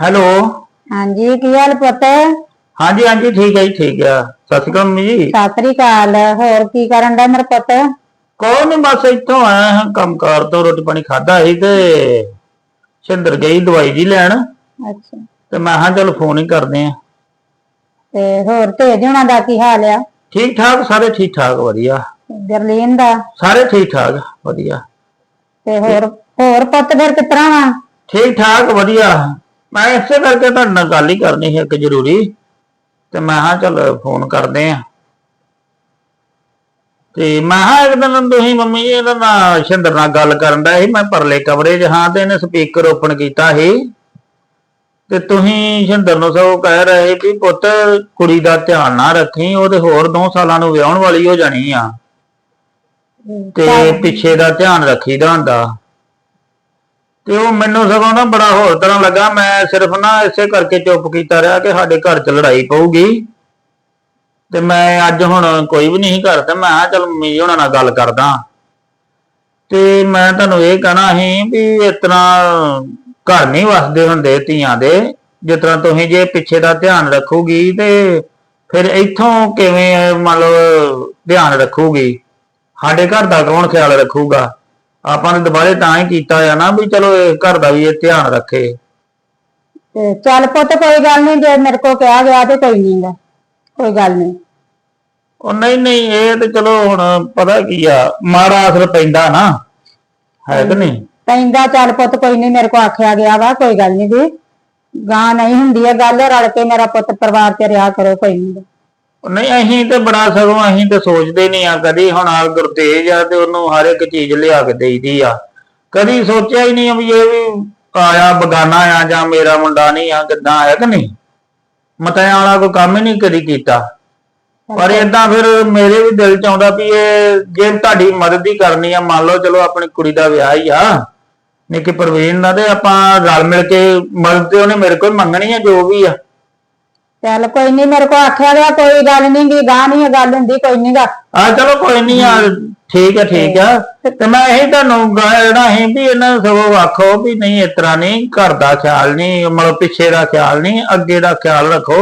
Hello. ਹਾਂਜੀ ਕੀ ਹਾਲ ਪੁੱਤ? ਹਾਂਜੀ ਹਾਂਜੀ ਠੀਕ ਹੈ ਜੀ ਠੀਕ ਆ। ਸਤਿ ਸ਼੍ਰੀ ਅਕਾਲ ਮੰਮੀ ਜੀ। ਸਤਿ ਸ੍ਰੀ ਅਕਾਲ। ਹੋਰ ਕੀ ਕਰਨ ਦਾ ਮੇਰਾ ਪੁੱਤ? ਕੋਈ ਨਹੀਂ ਬਸ ਇੱਥੋਂ ਆਇਆ ਹਾਂ ਕੰਮਕਾਰ ਤੋਂ ਰੋਟੀ ਪਾਣੀ ਖਾਦਾ ਸੀ ਤੇ ਸਿੰਦਰ ਗਈ ਦਵਾਈ ਜੀ ਲੈਣ। ਅੱਛਾ। ਤੇ ਮੈਂ ਹਾਂ ਚਲ ਫੋਨ ਹੀ ਕਰਦੇ ਆ ਤੇ ਹੋਰ ਤੇਜ ਹੋਣਾ ਦਾ ਕੀ ਹਾਲ ਆ? ਠੀਕ ਠਾਕ ਸਾਰੇ ਠੀਕ ਠਾਕ ਵਧੀਆ। ਗਰਲੀਨ ਦਾ? ਸਾਰੇ ਠੀਕ ਠਾਕ ਵਧੀਆ। ਤੇ ਹੋਰ ਹੋਰ ਪੁੱਤ ਫਿਰ ਕਿਤਰਾ ਵਾ? ਠੀਕ ਠਾਕ ਵਧੀਆ। ਮੈਂ ਇਸੇ ਕਰਕੇ ਤੁਹਾਡੇ ਨਾਲ ਗੱਲ ਹੀ ਕਰਨੀ ਸੀ ਇੱਕ ਜ਼ਰੂਰੀ। ਤੇ ਮੈਂ ਹਾਂ ਚਲ ਫੋਨ ਕਰਦੇ ਆ। ਤੇ ਮੈਂ ਹਾਂ ਇੱਕ ਦਿਨ ਤੁਸੀਂ ਮੰਮੀ ਜੀ ਇਹਦਾ ਨਾਲ ਸ਼ਿੰਦਰ ਨਾਲ ਗੱਲ ਕਰਨ ਦਾ ਸੀ ਮੈਂ ਪਰਲੇ ਕਮਰੇ 'ਚ ਹਾਂ ਤੇ ਇਹਨੇ ਸਪੀਕਰ ਓਪਨ ਕੀਤਾ ਸੀ। ਤੇ ਤੁਸੀਂ ਸ਼ਿੰਦਰ ਨੂੰ ਸਭ ਕਹਿ ਰਹੇ ਵੀ ਪੁੱਤ ਕੁੜੀ ਦਾ ਧਿਆਨ ਨਾ ਰੱਖੀ ਉਹਦੇ ਹੋਰ 2 ਸਾਲਾਂ ਨੂੰ ਵਿਆਹਣ ਵਾਲੀ ਹੋ ਜਾਣੀ ਆ। ਤੇ ਪਿੱਛੇ ਦਾ ਧਿਆਨ ਰੱਖੀਦਾ ਹੁੰਦਾ। ਤੇ ਉਹ ਮੈਨੂੰ ਸਗੋਂ ਨਾ ਬੜਾ ਹੋਰ ਤਰ੍ਹਾਂ ਲੱਗਾ, ਮੈਂ ਸਿਰਫ ਨਾ ਇਸੇ ਕਰਕੇ ਚੁੱਪ ਕੀਤਾ ਰਿਹਾ ਕਿ ਸਾਡੇ ਘਰ 'ਚ ਲੜਾਈ ਪਊਗੀ। ਤੇ ਮੈਂ ਅੱਜ ਹੁਣ ਕੋਈ ਵੀ ਨਹੀਂ ਘਰ ਤੇ, ਮੈਂ ਕਿਹਾ ਚੱਲ ਮੰਮੀ ਜੀ ਹੁਣਾਂ ਨਾਲ ਗੱਲ ਕਰਦਾ। ਤੇ ਮੈਂ ਤੁਹਾਨੂੰ ਇਹ ਕਹਿਣਾ ਸੀ ਵੀ ਇਸ ਤਰ੍ਹਾਂ ਘਰ ਨਹੀਂ ਵਸਦੇ ਹੁੰਦੇ ਧੀਆਂ ਦੇ, ਜਿਸ ਤਰ੍ਹਾਂ ਤੁਸੀਂ ਜੇ ਪਿੱਛੇ ਦਾ ਧਿਆਨ ਰੱਖੂਗੀ ਤੇ ਫਿਰ ਇੱਥੋਂ ਕਿਵੇਂ ਮਤਲਬ ਧਿਆਨ ਰੱਖੂਗੀ। ਸਾਡੇ ਘਰ ਦਾ ਕੌਣ ਖਿਆਲ ਰੱਖੂਗਾ? ਆਪਾਂ ਨੇ ਦੁਬਾਰੇ ਤਾਂ ਹੀ ਕੀਤਾ ਆ ਨਾ ਵੀ ਚਲੋ ਇਹ ਘਰ ਦਾ ਵੀ ਇਹ ਧਿਆਨ ਰੱਖੇ। ਤੇ ਚੱਲ ਪੁੱਤ ਕੋਈ ਗੱਲ ਨਹੀਂ ਜੇ ਮੇਰੇ ਕੋ ਕਿਹਾ ਗਿਆ ਤੇ ਕੋਈ ਨਹੀਂ ਗਾ। ਕੋਈ ਗੱਲ ਨਹੀਂ ਉਹ ਨਹੀਂ ਨਹੀਂ ਇਹ ਤੇ ਚਲੋ ਹੁਣ ਪਤਾ ਕੀ ਆ ਮਾੜਾ ਅਸਰ ਪੈਂਦਾ ਨਾ। ਹੈ ਕਿ ਨਹੀਂ? ਪੈਂਦਾ ਚੱਲ ਪੁੱਤ ਕੋਈ ਨਹੀਂ ਮੇਰੇ ਕੋ ਆਖਿਆ ਗਿਆ ਵਾ ਕੋਈ ਗੱਲ ਨਹੀਂ ਜੀ। ਗਾਂ ਨਹੀਂ ਹੁੰਦੀ ਹੈ ਗੱਲ ਰਲ ਕੇ ਮੇਰਾ ਪੁੱਤ ਪਰਿਵਾਰ ਤੇ ਰਿਹਾ ਕਰੋ ਕੋਈ ਨਹੀਂ ਨਹੀਂ, ਅਸੀਂ ਤੇ ਬੜਾ ਸਗੋਂ ਅਸੀਂ ਤੇ ਸੋਚਦੇ ਨਹੀਂ ਆ ਕਦੀ। ਹੁਣ ਆ ਗੁਰਤੇਜ ਆ ਤੇ ਉਹਨੂੰ ਹਰ ਇੱਕ ਚੀਜ਼ ਲਿਆ ਕੇ ਦੇਈਦੀ ਆ। ਕਦੀ ਸੋਚਿਆ ਹੀ ਨਹੀਂ ਵੀ ਇਹ ਵੀ ਆਇਆ ਬਗਾਨਾ ਆ ਜਾਂ ਮੇਰਾ ਮੁੰਡਾ ਨਹੀਂ ਆ, ਕਿੱਦਾਂ ਆਇਆ ਕਿ ਨਹੀਂ? ਮਤਿਆਂ ਵਾਲਾ ਕੋਈ ਕੰਮ ਹੀ ਨਹੀਂ ਕਦੀ ਕੀਤਾ। ਪਰ ਇਦਾਂ ਫਿਰ ਮੇਰੇ ਵੀ ਦਿਲ ਚ ਆਉਂਦਾ ਵੀ ਇਹ ਜੇ ਤੁਹਾਡੀ ਮਦਦ ਹੀ ਕਰਨੀ ਆ, ਮੰਨ ਲਓ ਚਲੋ ਆਪਣੀ ਕੁੜੀ ਦਾ ਵਿਆਹ ਹੀ ਆ, ਨਿੱਕੀ ਪ੍ਰਵੀਨ ਦਾ ਤੇ ਆਪਾਂ ਰਲ ਮਿਲ ਕੇ ਮਦਦ ਤੇ ਉਹਨੇ ਮੇਰੇ ਕੋਲ ਮੰਗਣੀ ਆ ਜੋ ਵੀ ਆ। ਚੱਲ ਕੋਈ ਨਹੀਂ ਮੇਰੇ ਕੋ ਆਖਿਆ ਗਿਆ ਕੋਈ ਗੱਲ ਨਹੀਂ ਗੀ ਗਾਂ ਨਹੀਂ ਇਹ ਗੱਲ ਹੁੰਦੀ ਕੋਈ ਨਹੀਂ ਗਾ। ਆ ਚਲੋ ਕੋਈ ਨਹੀਂ ਆ ਠੀਕ ਹੈ ਠੀਕ ਆ। ਤੇ ਮੈਂ ਇਹ ਤੁਹਾਨੂੰ ਕਹਿਣਾ ਹੈ ਵੀ ਇਹਨਾਂ ਨੂੰ ਸਗੋਂ ਆਖੋ ਵੀ ਨਹੀਂ ਇਸ ਤਰ੍ਹਾਂ ਨਹੀਂ ਘਰ ਦਾ ਖਿਆਲ ਨਹੀਂ ਮਤਲਬ ਪਿੱਛੇ ਦਾ ਖਿਆਲ ਨਹੀਂ ਅੱਗੇ ਦਾ ਖਿਆਲ ਰੱਖੋ।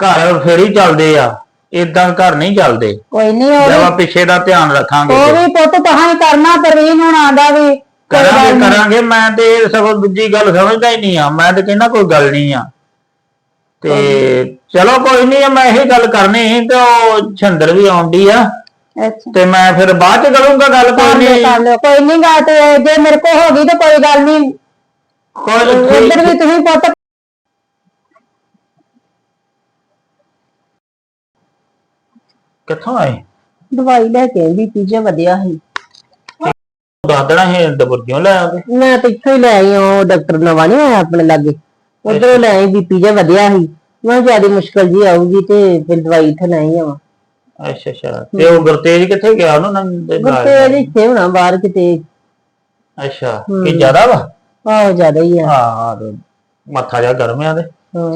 ਘਰ ਫੇਰ ਹੀ ਚੱਲਦੇ ਆ ਇਦਾਂ ਘਰ ਨਹੀਂ ਚੱਲਦੇ। ਕੋਈ ਨਹੀਂ ਉਹ ਜੇ ਆਪਾਂ ਪਿੱਛੇ ਦਾ ਧਿਆਨ ਰੱਖਾਂਗੇ ਉਹ। ਵੀ ਪੁੱਤ ਤਹਾਂ ਹੀ ਕਰਨਾ ਪ੍ਰਵੀਨ ਹੁਣ ਆਂਦਾ ਵੀ ਕਰਾਂਗੇ। ਕਰਾਂਗੇ ਮੈਂ ਤੇ ਇਹ ਸਗੋਂ ਦੂਜੀ ਗੱਲ ਸਮਝਦਾ ਹੀ ਨਹੀਂ ਆ ਮੈਂ ਤੇ ਕਹਿੰਦਾ ਕੋਈ ਗੱਲ ਨਹੀਂ ਆ। ਤੇ ਚਲੋ ਕੋਈ ਨਹੀਂ ਮੈਂ ਇਹੀ ਗੱਲ ਕਰਨੀ ਸੀ ਤੇ ਉਹ ਛੰਦਰ ਵੀ ਆਉਂਦੀ ਆ। ਅੱਛਾ। ਤੇ ਮੈਂ ਫਿਰ ਬਾਅਦ ਚ ਕਰੂੰਗਾ ਗੱਲ ਕੋਈ ਲਿਓ ਨਹੀਂ ਕਰ ਲਿਓ। ਕੋਈ ਨਹੀਂ ਗਾ ਤੇ ਜੇ ਮੇਰੇ ਕੋ ਹੋ ਗਈ ਤੇ ਕੋਈ ਗੱਲ ਨਹੀਂ ਕੋਈ ਉਧਰ ਵੀ ਤੁਸੀਂ ਪੁੱਤ ਕਿੱਥੋਂ ਆਏ? ਦਵਾਈ ਲੈ ਕੇ ਆਈ ਬੀਪੀ ਵਧਿਆ ਸੀ। ਦੱਸ ਦੇਣਾ ਹੈ ਦਬੁਰਜੀਆਂ ਲੈ ਆਵੇ ਮੈਂ ਤਾਂ ਇੱਥੋਂ ਹੀ ਲੈ ਆਈ ਹਾਂ ਉਹ ਡਾਕਟਰ ਨਵਾਂ ਨਹੀਂ ਆਇਆ ਆਪਣੇ ਲਾਗੇ। ਉਧਰੋਂ ਲੈ ਆਈ ਬੀਪੀ ਜਿਹਾ ਵਧਿਆ ਸੀ। ਮੈਂ ਜ਼ਿਆਦਾ ਮੁਸ਼ਕਲ ਜੀ ਆਊਗੀ ਤੇ ਫਿਰ ਦਵਾਈ ਇੱਥੇ ਲੈ ਹਾਂ ਅੱਛਾ ਅੱਛਾ। ਤੇ ਉਹ ਗੁਰਤੇਜ ਕਿੱਥੇ ਗਿਆ ਉਹਨਾਂ ਦੇ ਨਾਲ? ਗੁੱਤੇ ਜੀ ਇੱਥੇ ਹੋਣਾ ਬਾਹਰ ਕਿਤੇ। ਅੱਛਾ ਕੀ ਜ਼ਿਆਦਾ ਵਾ? ਆਹ ਜ਼ਿਆਦਾ ਹੀ ਆ। ਹਾਂ ਮੱਥਾ ਜਿਹਾ ਗਰਮ ਆ ਤੇ। ਹਾਂ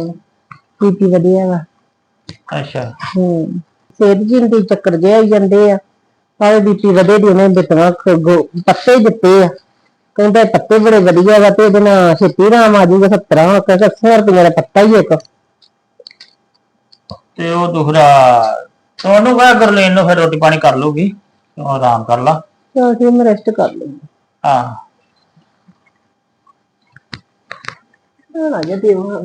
ਬੀਪੀ ਵਧਿਆ ਵਾ। ਅੱਛਾ। ਹੂੰ ਸਿਹਤ ਜੀ ਦੇ ਚੱਕਰ ਜਿਹੇ ਆਈ ਜਾਂਦੇ ਆ। ਸਾਰੇ ਬੀਪੀ ਵਧੇ ਦੀ ਉਹਨੇ ਦਿੱਤੀਆਂ ਖ- ਗੋ- ਪੱਤੇ ਦਿੱਤੇ ਆ। ਕਹਿੰਦਾ ਪੱਤੇ ਬੜੇ ਵਧੀਆ ਵਾ ਤੇ ਇਹਦੇ ਨਾਲ ਛੇਤੀ ਰਾਮ ਆ ਜਾਊਗਾ 70 ਕਹਿੰਦਾ 80 ਰੁਪਏ ਦਾ ਪੱਤਾ ਹੀ ਇੱਕ। ਤੇ ਉਹ ਦੁਖਰਾ ਤੁਹਾਨੂੰ ਕਹਾ ਕਰ ਲੈਣ ਨੂੰ ਫਿਰ ਰੋਟੀ ਪਾਣੀ ਕਰ ਲੂਗੀ ਤੂੰ ਆਰਾਮ ਕਰ ਲਾ। ਚਲ ਫਿਰ ਮੈਂ ਰੈਸਟ ਕਰ ਲੂੰਗੀ ਹਾਂ। ਨਾ ਜਾ ਦੇਵਾਂ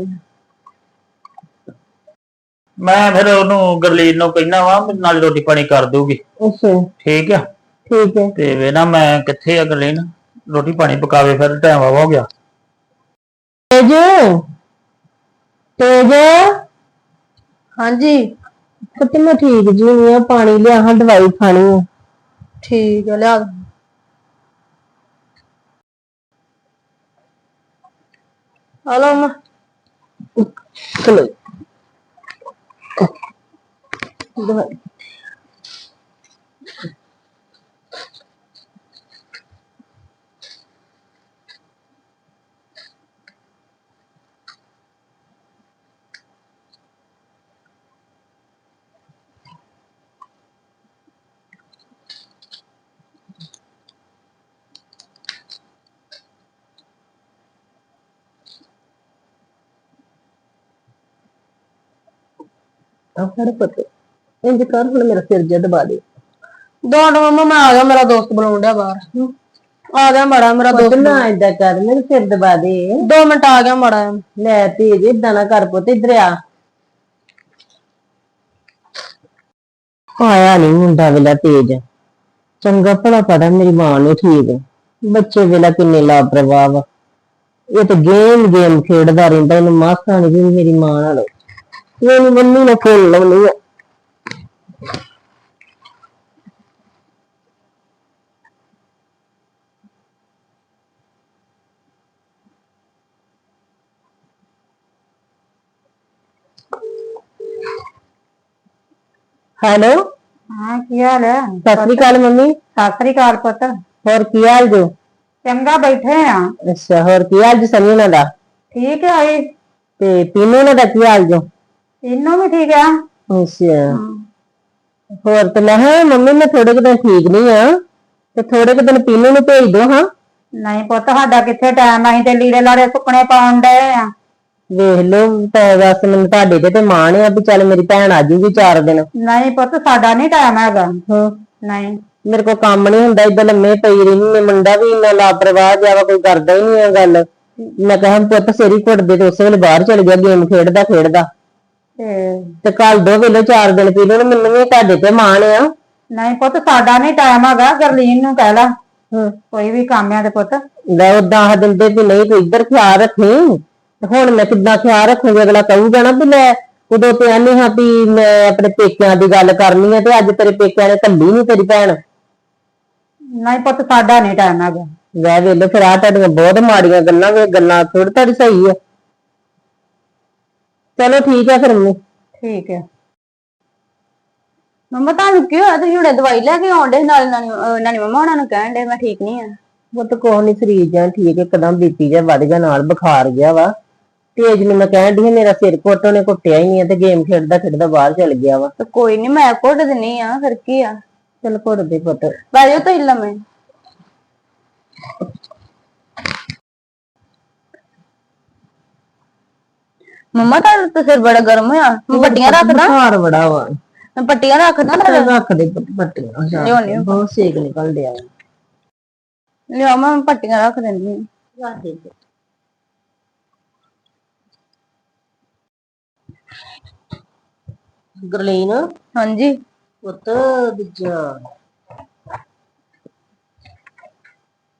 ਮੈਂ ਫਿਰ ਉਹਨੂੰ ਗਰਲੀਨ ਨੂੰ ਕਹਿਣਾ ਵਾ ਵੀ ਨਾਲ ਰੋਟੀ ਪਾਣੀ ਕਰ ਦੂਗੀ ਅੱਛਾ। ਠੀਕ ਆ? ਠੀਕ ਹੈ। ਤੇ ਵੇ ਨਾ ਮੈਂ ਕਿੱਥੇ ਆ ਗਰਲੀਨ। ਰੋਟੀ ਪਾਣੀ ਪਕਾਵੇ ਫਿਰ ਟਾਈਮ ਆਵਾ ਹੋ ਗਿਆ। ਤੇਜ ਤੇਜ। ਹਾਂਜੀ। ਪੁੱਤ ਮੈਂ ਠੀਕ ਜੀ ਨਹੀਂ ਆ ਪਾਣੀ ਲਿਆ ਹਾਂ ਦਵਾਈ ਖਾਣੀ ਆ। ਠੀਕ ਹੈ ਲਿਆ। ਹਲੋ ਮਾ ਚਲੋ। ਦਵਾਈ। ਆ ਫੜ ਪੁੱਤ ਇੰਜ ਕਰ ਹੁਣ ਮੇਰਾ ਸਿਰ ਜਿਹਾ ਦਬਾ ਦੇ। ਦੋ ਮਿੰਟ ਮੰਮਾ ਮੈਂ ਆ ਗਿਆ ਮੇਰਾ ਦੋਸਤ ਬੁਲਾਉਣ ਡਿਆ ਬਾਹਰ। ਆ ਗਿਆ ਮੜਾ ਮੇਰਾ ਪੁੱਤ ਦੋਸਤ ਨਾ ਏਦਾਂ ਕਰ ਮੇਰੇ ਸਿਰ ਦਬਾ ਦੇ। ਦੋ ਮਿੰਟ ਆ ਗਿਆ ਮੜਾ ਲੈ ਤੇਜ ਏਦਾਂ ਨਾ ਕਰ ਪੁੱਤ ਇੱਧਰ ਆ। ਆਇਆ ਨਹੀਂ ਮੁੰਡਾ ਵੇਲਾ ਤੇਜ। ਚੰਗਾ ਭਲਾ ਪਤਾ ਮੇਰੀ ਮਾਂ ਨੂੰ ਠੀਕ। ਬੱਚੇ ਵੇਲਾ ਕਿੰਨੇ ਲਾਪਰਵਾਹ ਵਾ। ਇਹ ਤਾਂ ਗੇਮ ਗੇਮ ਖੇਡਦਾ ਰਹਿੰਦਾ ਇਹਨੂੰ ਮਾਸਾ ਨਹੀਂ ਵੀ ਮੇਰੀ ਮਾਂ ਨਾਲ। ਇਹਨੂੰ ਮੰਨੀ ਨਾ ਫੋਨ ਲਾਉਣੀ ਆ ਹੈਲੋ ਹਾਂ ਕੀ ਹਾਲ ਹੈ ਸਤਿ ਸ੍ਰੀ ਅਕਾਲ ਮੰਮੀ ਸਤਿ ਸ੍ਰੀ ਅਕਾਲ ਪੁੱਤ ਹੋਰ ਕੀ ਹਾਲ ਜੋ ਚੰਗਾ ਬੈਠੇ ਆ ਅੱਛਾ ਹੋਰ ਕੀ ਹਾਲ ਜੀ ਸਨੀ ਉਹਨਾਂ ਦਾ ਠੀਕ ਹੈ ਆਈ ਤੇ ਪੀਨੂ ਉਹਨਾਂ ਦਾ ਕੀ ਹਾਲ ਜੋ ਇਹਨੂੰ ਵੀ ਠੀਕ ਆ? ਅੱਛਾ। ਹੋਰ ਤੇ ਮੈਂ ਕਿਹਾ ਮੰਮੀ ਮੈਂ ਥੋੜੇ ਕੁ ਦਿਨ ਠੀਕ ਨਹੀਂ ਆ। ਤੇ ਥੋੜੇ ਕੁ ਦਿਨ ਪੀਨੂ ਨੂੰ ਭੇਜ ਦੋ ਹਾਂ। ਨਹੀਂ ਪੁੱਤ ਸਾਡਾ ਕਿੱਥੇ ਟਾਈਮ ਅਸੀਂ ਤੇ ਲੀੜੇ ਲਾੜੇ ਸੁੱਕਣੇ ਪਾਉਣ ਡਏ ਆ। ਵੇਖ ਲਓ ਤਾਂ ਬਸ ਮੈਨੂੰ ਤੁਹਾਡੇ ਤੇ ਤੇ ਮਾਣ ਆ ਵੀ ਚੱਲ ਮੇਰੀ ਭੈਣ ਆ ਜੂਗੀ ਚਾਰ ਦਿਨ। ਨਹੀਂ ਪੁੱਤ ਸਾਡਾ ਨਹੀਂ ਟਾਈਮ ਹੈਗਾ। ਹਾਂ। ਨਹੀਂ। ਮੇਰੇ ਕੋਲ ਕੰਮ ਨਹੀਂ ਹੁੰਦਾ ਇਦਾਂ ਲੰਮੇ ਪਈ ਰਹਿੰਦੀ ਮੈਂ ਮੁੰਡਾ ਵੀ ਇੰਨਾ ਲਾਪਰਵਾਹ ਜਿਹਾ ਕੋਈ ਕਰਦਾ ਹੀ ਨਹੀਂ ਆ ਗੱਲ। ਮੈਂ ਕਹਾਂ ਪੁੱਤ ਸੇਰੀ ਘੁੱਟਦੇ ਤੇ ਉਸੇ ਵੇਲੇ ਬਾਹਰ ਚਲ ਗਿਆ ਗੇਮ ਖੇਡਦਾ ਖੇਡਦਾ। ਤੇ ਕੱਲ ਦੋ ਵੇਲੇ ਚਾਰ ਦਿਨ ਪੀ ਲੈਣ ਮੈਨੂੰ ਵੀ ਤੁਹਾਡੇ ਤੇ ਮਾਣ ਆ। ਨਹੀਂ ਪੁੱਤ ਸਾਡਾ ਨਹੀਂ ਟਾਈਮ ਹੈਗਾ ਗਰਲੀਨ ਨੂੰ ਕਹਿ ਲਾ। ਕੋਈ ਵੀ ਕੰਮ ਆ ਤੇ ਪੁੱਤ। ਲੈ ਉਦਾਂ ਆਹ ਦਿੰਦੇ ਵੀ ਨਹੀਂ ਤੂੰ ਇੱਧਰ ਖਿਆਲ ਰੱਖੀ। ਤੇ ਹੁਣ ਮੈਂ ਕਿੱਦਾਂ ਖਿਆਲ ਰੱਖੂਗੀ ਅਗਲਾ ਕਹੂਗਾ ਨਾ ਵੀ ਲੈ ਉਦੋਂ ਤੇ ਆਨੀ ਹਾਂ ਵੀ ਮੈਂ ਆਪਣੇ ਪੇਕਿਆਂ ਦੀ ਗੱਲ ਕਰਨੀ ਹੈ ਤੇ ਅੱਜ ਤੇਰੇ ਪੇਕਿਆਂ ਨੇ ਕੱਲੀ ਨਹੀਂ ਤੇਰੀ ਭੈਣ। ਨਹੀਂ ਪੁੱਤ ਸਾਡਾ ਨਹੀਂ ਟਾਈਮ ਹੈਗਾ। ਵੈ ਵੇਲੇ ਫਿਰ ਆ ਤੁਹਾਡੀਆਂ ਬਹੁਤ ਮਾੜੀਆਂ ਗੱਲਾਂ ਵੇ ਗੱਲਾਂ ਥੋੜੀ ਤੁਹਾਡੀ ਸਹੀ ਆ। ਚਲੋ ਠੀਕ ਹੈ ਫਿਰ ਮੰਮੀ ਠੀਕ ਹੈ। ਮੰਮਾ ਤੁਹਾਨੂੰ ਕੀ ਹੋਇਆ? ਤੁਸੀਂ ਹੁਣੇ ਦਵਾਈ ਲੈ ਕੇ ਆਉਂਦੇ ਨਾਲ ਨਾਨੀ ਅਹ ਨਾਨੀ ਮੰਮਾ ਉਹਨਾਂ ਨੂੰ ਕਹਿਣ ਦੇ ਮੈਂ ਠੀਕ ਨਹੀਂ ਆ। ਉਹ ਤਾਂ ਕੋਹ ਨਹੀਂ ਸਰੀਰ ਜਾਂ ਠੀਕ ਇੱਕਦਮ ਬੀਪੀ ਜਿਹਾ ਵੱਧ ਗਿਆ ਨਾਲ ਬੁਖਾਰ ਗਿਆ ਵਾ। ਤੇਜ ਨੂੰ ਮੈਂ ਕਹਿਣ ਦੀ ਮੇਰਾ ਸਿਰ ਘੁੱਟ ਉਹਨੇ ਘੁੱਟਿਆ ਹੀ ਨਹੀਂ ਆ ਤੇ ਗੇਮ ਖੇਡਦਾ ਖੇਡਦਾ ਬਾਹਰ ਚਲ ਗਿਆ ਵਾ। ਤੇ ਕੋਈ ਨਹੀਂ ਮੈਂ ਘੁੱਟ ਦਿੰਨੀ ਆ ਫਿਰ ਕੀ ਆ? ਚਲ ਘੁੱਟ ਦੇ ਪੁੱਤ। ਬਾਜੋ ਤੋਂ ਹੀ ਲੰਮੇ। ਮੰਮਾ ਤਾਂ ਤਾਂ ਸਿਰ ਬੜਾ ਗਰਮ ਹੋਇਆ। ਮੈਂ ਪੱਟੀਆਂ ਰੱਖਦਾ। ਬੁਖਾਰ ਬੜਾ ਵਾ। ਮੈਂ ਪੱਟੀਆਂ ਰੱਖਦਾ ਚੱਲ ਰੱਖ ਦੇ ਪੁੱਤ ਪੱਟੀਆਂ ਲਿਆਉਣੀ ਆ। ਬਹੁਤ ਸੇਕ ਨਿਕਲ ਡਿਆ ਲਿਆ ਮੈਂ ਪੱਟੀਆਂ ਰੱਖ ਦਿੰਦੀ ਹਾਂ। ਰੱਖ ਦੇ ਗਰਲੀਨ ਹਾਂਜੀ। ਪੁੱਤ ਦੂਜਾ।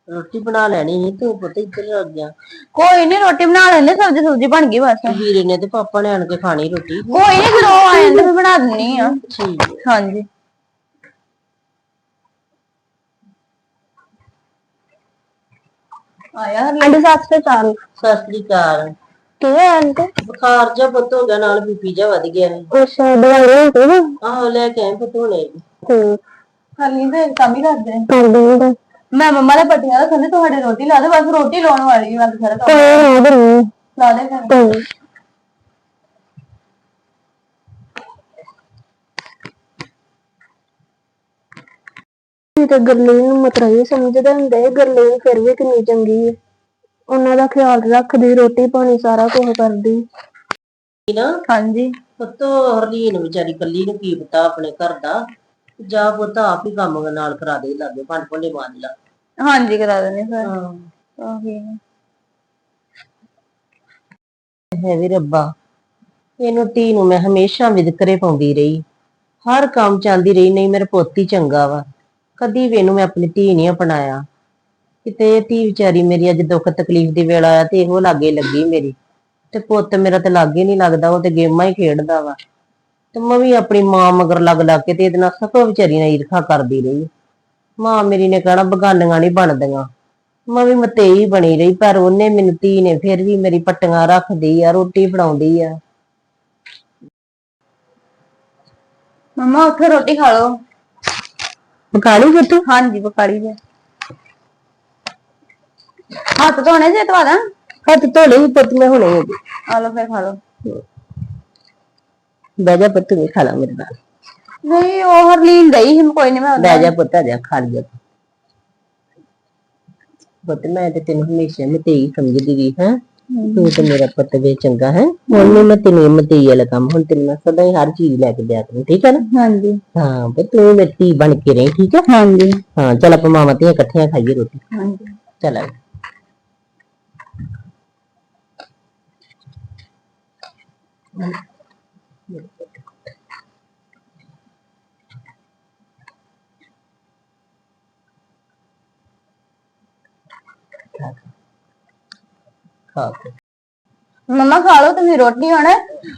ਰੋਟੀ ਬਣਾ ਲੈਣੀ ਸੀ ਤੂੰ ਪੁੱਤ ਇੱਧਰ ਆ ਗਿਆ। ਕੋਈ ਨਹੀਂ ਰੋਟੀ ਬਣਾ ਲੈਂਦੇ ਸਬਜ਼ੀ ਸੁਬਜ਼ੀ ਬਣ ਗਈ ਬਸ। ਵੀਰੇ ਨੇ ਤੇ ਪਾਪਾ ਨੇ ਆਣ ਕੇ ਖਾਣੀ ਰੋਟੀ। ਕੋਈ ਨਹੀਂ ਜਦੋਂ ਉਹ ਆ ਜਾਂਦੇ ਫਿਰ ਬਣਾ ਦਿੰਨੀ ਆ। ਠੀਕ ਹੈ। ਹਾਂਜੀ। ਆਇਆ ਆਂਟੀ ਸੱਸ ਤੇ ਚਾਲ ਸਤਿ ਸ੍ਰੀ ਅਕਾਲ। ਕਿਵੇਂ ਆਂਟੀ? ਬੁਖਾਰ ਜਾ ਪੁੱਤ ਹੋ ਗਿਆ ਨਾਲ ਬੀਪੀ ਜਾ ਵਧ ਗਿਆ ਹੈ ਅੱਛਾ ਦਵਾਈ ਲੈ ਕੇ ਆਹੋ ਲੈ ਕੇ ਆਏ ਪੁੱਤ ਹੁਣੇ। ਖਾਲੀ ਤੇ ਕੰਮ ਹੀ ਕਰਦੇ। ਆ। ਕਰ ਦੂੰਗਾ ਮੈਂ ਮੰਮਾ ਦੇ ਪੱਟੀਆਂ ਰੱਖਣ ਦੇ ਤੁਹਾਡੇ ਰੋਟੀ ਲਾ ਦੇ ਬਸ ਰੋਟੀ ਲਾਉਣ ਵਾਲੀ ਹੈ ਬਸ ਸਾਰਾ ਕੰਮ ਲਾ ਦੇ ਫਿਰ। ਤੇ ਗਰਲੀਨ ਨੂੰ ਮਤਰਾਈ ਸਮਝਦੇ ਹੁੰਦੇ ਗਰਲੀਨ ਫਿਰ ਵੀ ਕਿੰਨੀ ਚੰਗੀ ਹੈ ਉਹਨਾਂ ਦਾ ਖਿਆਲ ਰੱਖਦੀ ਰੋਟੀ ਪਾਣੀ ਸਾਰਾ ਕੁਝ ਕਰਦੀ। ਨਾ? ਹਾਂਜੀ। ਪੁੱਤ ਹਰਲੀਨ ਵਿਚਾਰੀ ਕੱਲੀ ਨੂੰ ਕੀ ਪਤਾ ਆਪਣੇ ਘਰ ਦਾ? ਜਾ ਪੁੱਤ ਆਪ ਹੀ ਕੰਮ ਨਾਲ ਕਰਾ ਦੇ ਲਾਗੇ ਪੰਡ ਭੰਡੇ ਮਾਂਜ ਲਾ। ਹਾਂਜੀ ਕਰਾ ਦਿੰਦੇ ਫਿਰ। ਹਾਂ। ਉਹੀ ਹੈ ਵੀ ਰੱਬਾ ਇਹਨੂੰ ਧੀ ਨੂੰ ਮੈਂ ਹਮੇਸ਼ਾ ਵਿਦਕਰੇ ਪਾਉਂਦੀ ਰਹੀ। ਹਰ ਕੰਮ ਚਾਹੁੰਦੀ ਰਹੀ ਨਹੀਂ ਮੇਰਾ ਪੁੱਤ ਹੀ ਚੰਗਾ ਵਾ। ਕਦੀ ਵੀ ਇਹਨੂੰ ਮੈਂ ਆਪਣੀ ਧੀ ਨਹੀਂ ਅਪਣਾਇਆ। ਕਿਤੇ ਇਹ ਧੀ ਵਿਚਾਰੀ ਮੇਰੀ ਅੱਜ ਦੁੱਖ ਤਕਲੀਫ ਦੀ ਵੇਲਾ ਆ ਤੇ ਇਹੋ ਲਾਗੇ ਲੱਗੀ ਮੇਰੀ। ਤੇ ਪੁੱਤ ਮੇਰਾ ਤੇ ਲਾਗੇ ਨਹੀਂ ਲੱਗਦਾ ਉਹ ਤੇ ਗੇਮਾਂ ਹੀ ਖੇਡਦਾ ਵਾ। ਤੇ ਮੈਂ ਵੀ ਆਪਣੀ ਮਾਂ ਮਗਰ ਲੱਗ ਲੱਗ ਕੇ ਤੇ ਇਹਦੇ ਨਾਲ ਸਖੋ ਵਿਚਾਰੀ ਨਾਲ ਈਰਖਾ ਕਰਦੀ ਰਹੀ। ਮਾਂ ਮੇਰੀ ਨੇ ਕਹਿਣਾ ਬਗਾਨੀਆਂ ਨਹੀਂ ਬਣਦੀਆਂ। ਮੈਂ ਵੀ ਮਤੇਈ ਬਣੀ ਰਹੀ ਪਰ ਉਹਨੇ ਮੈਨੂੰ ਧੀ ਨੇ ਫਿਰ ਵੀ ਮੇਰੀ ਪੱਟੀਆਂ ਰੱਖਦੀ ਆ ਰੋਟੀ ਬਣਾਉਂਦੀ ਆ। ਮੰਮਾ ਉੱਥੇ ਰੋਟੀ ਖਾ ਲਓ। ਪਕਾਣੀ ਫਿਰ ਤੂੰ? ਹਾਂਜੀ ਪਕਾੜੀ ਦੇ ਹੱਥ ਧੋਣੇ ਜੇ ਤਵਾ ਦਾਂ? ਹੱਥ ਧੋ ਲਈ ਪੁੱਤ ਮੈਂ ਹੁਣੇ ਆ ਲਓ ਫਿਰ ਖਾ ਲਓ। ਬਹਿ ਜਾ ਪੁੱਤ ਨਹੀਂ ਖਾ ਲਾ ਮੇਰੇ ਨਾਲ ਨਹੀਂ ਉਹ ਹਰਲੀਨ ਗਈ ਸੀ ਕੋਈ ਨਹੀਂ ਮੈਂ ਉੱਧਰ- ਬਹਿ ਜਾ ਪੁੱਤ ਆ ਜਾ ਖਾ ਲਿਆ ਪੁੱਤ ਮੈਂ ਤੇ ਤੈਨੂੰ ਹਮੇਸ਼ਾ ਮਤੇਈ ਸਮਝਦੀ ਰਹੀ ਹਾਂ ਤੂੰ ਤੇ ਮੇਰਾ ਪੁੱਤ ਵੇ ਚੰਗਾ ਹੈ ਹੁਣ ਨੀ ਮੈਂ ਤੈਨੂੰ ਮਤੀਲ ਕੰਮ ਹੁਣ ਤੈਨੂੰ ਮੈਂ ਸਦਾ ਹੀ ਹਰ ਚੀਜ਼ ਲੈ ਕੇ ਦਿਆ ਕਰੂੰ ਠੀਕ ਹੈ ਨਾ ਹਾਂਜੀ ਹਾਂ ਬਈ ਤੂੰ ਮੇਰੀ ਧੀ ਬਣ ਕੇ ਰਹੀ ਠੀਕ ਹੈ ਹਾਂਜੀ ਹਾਂ ਚੱਲ ਆਪਾਂ ਮਾਵਾਂ ਧੀਆਂ ਇਕੱਠੀਆਂ ਖਾਈਏ ਰੋਟੀ ਹਾਂਜੀ ਚੱਲ ਆ। ਖਾ ਕੇ ਮੰਮਾ ਖਾ ਲਓ ਤੁਸੀਂ ਰੋਟੀ ਹੁਣ।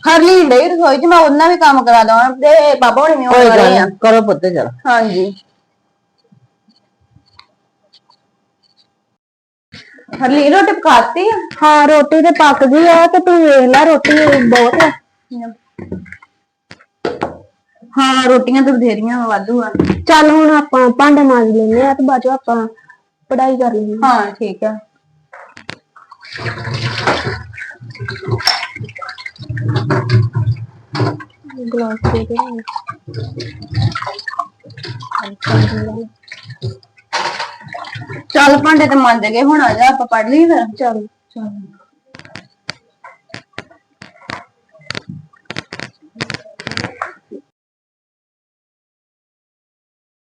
ਹਰਲੀ ਡਈ ਰਸੋਈ 'ਚ ਮੈਂ ਉਹਨਾਂ ਵੀ ਕੰਮ ਕਰਾ ਦਵਾਂ। ਤੇ ਬਾਬਾ ਹੁਣੀ ਵੀ ਆਉਣ ਕੋਈ ਵਾਲੇ ਗੱਲ ਆ। ਨੀ, ਕਰੋ ਪੁੱਤ ਚੱਲ। ਹਾਂਜੀ। ਹਰਲੀ ਰੋਟੀ ਪਕਾਤੀ ਆ? ਹਾਂ ਰੋਟੀ ਤੇ ਪੱਕ ਗਈ ਆ ਤੇ ਤੂੰ ਵੇਖ ਲੈ ਰੋਟੀ ਬਹੁਤ ਆ। ਹਾਂ ਰੋਟੀਆਂ ਤਾਂ ਬਥੇਰੀਆਂ ਵਾਧੂ ਆ। ਚੱਲ ਹੁਣ ਆਪਾਂ ਭਾਂਡੇ ਮਾਂਜ ਲੈਨੇ ਆ ਤੇ ਬਾਅਦ ਚੋਂ ਆਪਾਂ ਪੜ੍ਹਾਈ ਕਰ ਲੈਂਦੇ ਹਾਂ। ਠੀਕ ਆ। ਆ ਗਲਾਸ ਦੇ ਦੇ ਚੱਲ ਭਾਂਡੇ ਤੇ ਮੰਜ ਗਏ ਹੁਣ ਆ ਜਾ ਆਪਾਂ ਪੜ ਲਈ ਫਿਰ। ਚੱਲ।